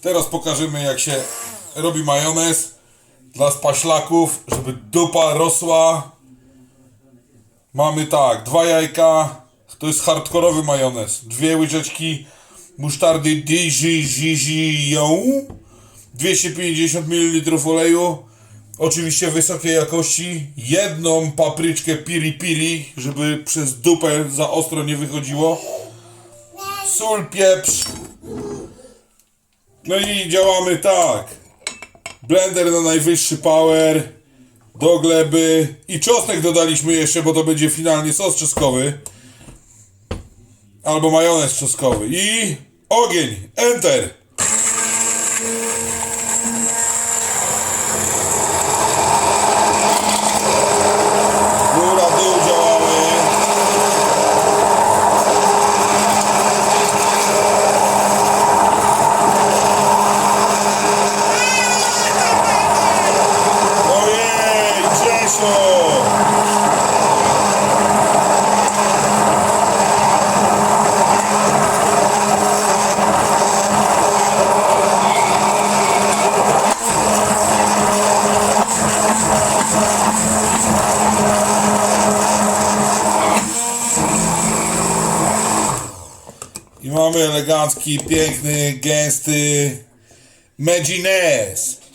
Teraz pokażemy jak się robi majonez dla spaślaków, żeby dupa rosła. Mamy tak, dwa jajka, to jest hardkorowy majonez. Dwie łyżeczki musztardy Dijon, 250 ml oleju, oczywiście wysokiej jakości, jedną papryczkę piri piri, żeby przez dupę za ostro nie wychodziło, sól, pieprz, no i działamy tak. Blender na najwyższy power. Do gleby. I czosnek dodaliśmy jeszcze, bo to będzie finalnie sos czosnkowy. Albo majonez czosnkowy. I ogień. Enter. Grzesio! I mamy elegancki, piękny, gęsty Medzinez.